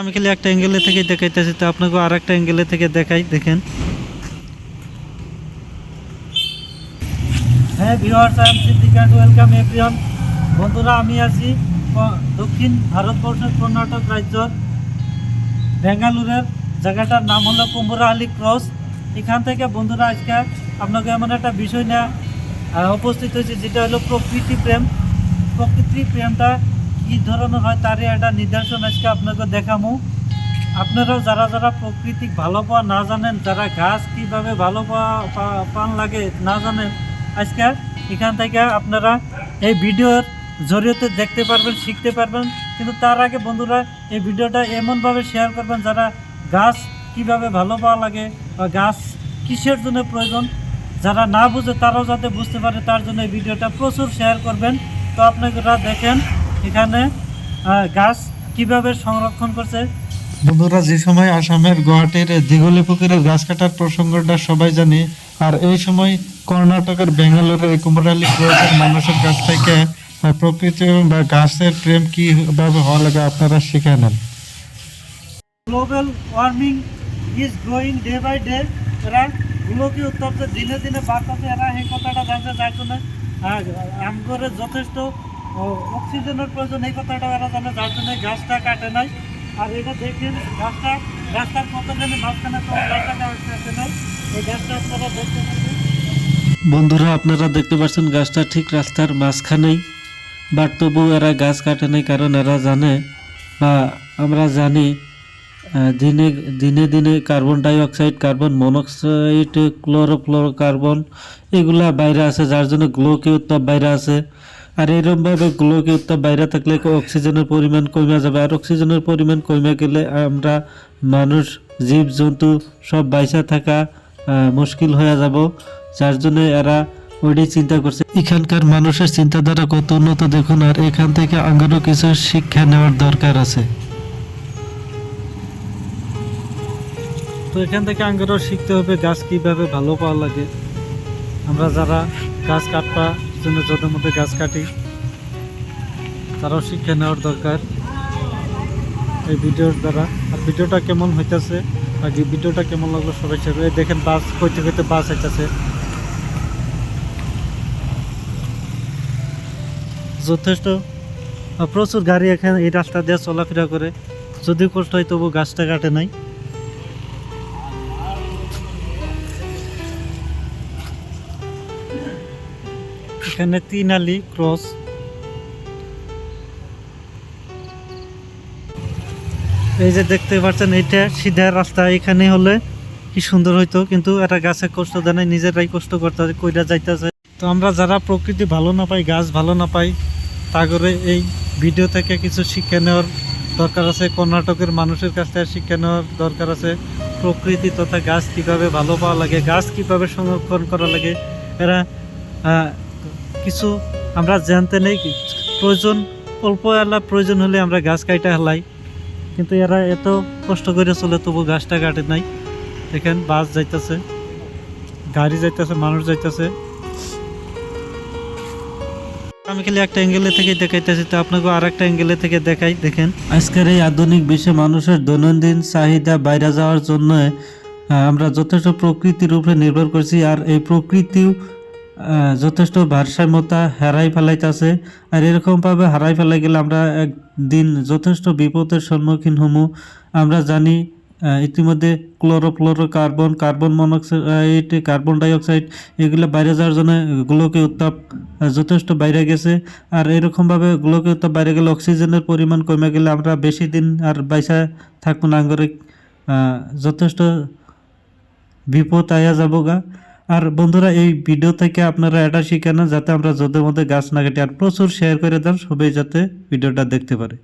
আমি খালি একটা অ্যাঙ্গেলে থেকে দেখাইতেছি, তো আপনাকে আর একটা অ্যাঙ্গেলে থেকে দেখাই, দেখেন। হ্যাঁ viewers I am Siddique and welcome বন্ধুরা, আমি আছি দক্ষিণ ভারতবর্ষের কর্ণাটক রাজ্যর বেঙ্গালুরের। জায়গাটার নাম হলো কুম্ভরা আলী ক্রস। এখান থেকে বন্ধুরা, আজকে আপনাকে এমন একটা বিষয় নিয়ে উপস্থিত হয়েছে, যেটা হলো প্রকৃতি প্রেম। প্রকৃতি প্রেমটা কী ধরনের হয় তারই একটা নিদর্শন আজকে আপনাকে দেখামু। আপনারাও যারা যারা প্রকৃতি ভালো পাওয়া না জানেন, যারা গাছ কীভাবে ভালো পাওয়া পান লাগে না জানেন, আজকে এখান থেকে আপনারা এই ভিডিওর জরিয়তে দেখতে পারবেন, শিখতে পারবেন। কিন্তু তার আগে বন্ধুরা, এই ভিডিওটা এমনভাবে শেয়ার করবেন, যারা গাছ কীভাবে ভালো পাওয়া লাগে বা গাছ কিসের জন্য প্রয়োজন, যারা না বুঝে তারাও যাতে বুঝতে পারে, তার জন্য এই ভিডিওটা প্রচুর শেয়ার করবেন। তো আপনারা দেখেন এখানে গাছ কীভাবে সংরক্ষণ করছে? বন্ধুরা যে সময় আসামের গুয়াহাটির দিঘলি পুকুরের গাছ কাটার প্রসঙ্গটা সবাই জানি আর এই সময় কর্ণাটকের বেঙ্গালোরের কুমরালি ক্রসের মানুষের কাছ থেকে প্রকৃতি বা গাছের প্রেম কীভাবে হওয়া লাগে আপনারা শিখে নেন। Global warming is growing day by day এরা গোলকীয় উত্তপ্ত দিনে দিনে বাড়তেছে এরা এই কথাটা জানতে যার জন্য আমগরে যথেষ্ট অক্সিজেনের প্রয়োজন, এই কথাটা জানে, যার জন্য কাটে নাই। আর এটা কতখানি মাঝখানে কাটে নাই। এই আপনারা বন্ধুরা, আপনারা দেখতে পাচ্ছেন গাছটা ঠিক রাস্তার মাঝখানেই। বাট তবু এরা গাছ কাটে নাই, কারণ এরা জানে, বা আমরা জানি দিনে দিনে দিনে carbon dioxide carbon monoxide, chlorofluorocarbon, এগুলা বাইরে আছে, যার জন্য গ্লোকীয় উত্তাপ বাইরে আছে। আর এরকমভাবে গ্লোকীয় উত্তাপ বাইরে থাকলে অক্সিজেনের পরিমাণ কমে যাবে? আর অক্সিজেনের পরিমাণ কমে গেলে আমরা মানুষ, জীব, জন্তু সব বাইসা থাকা মুশকিল হয়ে যাব। যার জন্য এরা ওইটাই চিন্তা করছে। এখানকার মানুষের চিন্তাধারা কত উন্নত দেখুন, আর এখান থেকে আঙ্গারও কিছু শিক্ষা নেওয়ার দরকার আছে। তো এখান থেকে আঙ্গারও শিখতে হবে গাছ কীভাবে ভালো পাওয়া লাগে। আমরা যারা গাছ কাটবা জন্য যদের মধ্যে গাছ কাটি। তারাও শিক্ষা নেওয়ার দরকার এই ভিডিওর দ্বারা। আর ভিডিওটা কেমন হইতেছে আর ভিডিওটা কেমন লাগল সবাই করে। দেখেন বাস, কইতে কইতে বাস হইতেছে যথেষ্ট। প্রচুর গাড়ি এখানে এই রাস্তা দিয়ে চলাফেরা করে। যদিও কষ্ট হয় তবু গাছটা কাটে নাই। এখানে তিন আলি ক্রস। এই যে দেখতে পাচ্ছেন এটা সিধা রাস্তা। এখানে হলে কি সুন্দর হইতো কিন্তু এটা গাছে কষ্ট দেয় নাই নিজেরাই কষ্ট করতে হয়, কইরা যাইতেছে। তো আমরা যারা প্রকৃতি ভালো না পাই গাছ ভালো না পাই তা করে এই ভিডিও থেকে কিছু শিক্ষা নেওয়ার দরকার আছে। কর্ণাটকের মানুষের কাছ থেকে শিক্ষা নেওয়ার দরকার আছে। প্রকৃতি তথা গাছ কীভাবে ভালো পাওয়া লাগে গাছ কীভাবে সংরক্ষণ করা লাগে এরা কিছু আমরা জানতে নেই। প্রয়োজন, অল্প এলা প্রয়োজন হলে আমরা গাছ কাটা হেলাই কিন্তু এরা এত কষ্ট করে চলে, তবু গাছটা কাটে নাই। দেখেন, বাস যাইতেছে, গাড়ি যাইতেছে, মানুষ যাইতেছে। আমি খালি একটা অ্যাঙ্গেলে থেকে দেখাইতেছি, তো আপনাকে আর একটা অ্যাঙ্গেলে থেকে দেখাই। দেখেন, আজকের এই আধুনিক বিশ্বে মানুষের দৈনন্দিন চাহিদা বাইরে যাওয়ার জন্য আমরা যথেষ্ট প্রকৃতির উপরে নির্ভর করছি। আর এই প্রকৃতিও যথেষ্ট ভারসাম্যতা হারাই ফেলাইতেছে। আর এরকমভাবে হারাই ফেলাই গেলে আমরা একদিন যথেষ্ট বিপদের সম্মুখীন হমু। আমরা জানি ইতিমধ্যে chlorofluorocarbon carbon monoxide, carbon dioxide, এগুলো বাইরে যাওয়ার জন্য গোলকীয় উত্তাপ যথেষ্ট বাইরে গেছে। আর এরকমভাবে গোলকীয় উত্তাপ বাইরে গেলে অক্সিজেনের পরিমাণ কমে গেলে আমরা বেশি দিন আর বাইসা থাকব না। আঙ্গরিক যথেষ্ট বিপদ আয়া যাব গা আর বন্ধুরা, এই ভিডিও থেকে আপনারা এটা শিখে যাতে আমরা যদের মধ্যে গাছ না কাটি আর প্রচুর শেয়ার করে দেন, সবাই যাতে ভিডিওটা দেখতে পারে।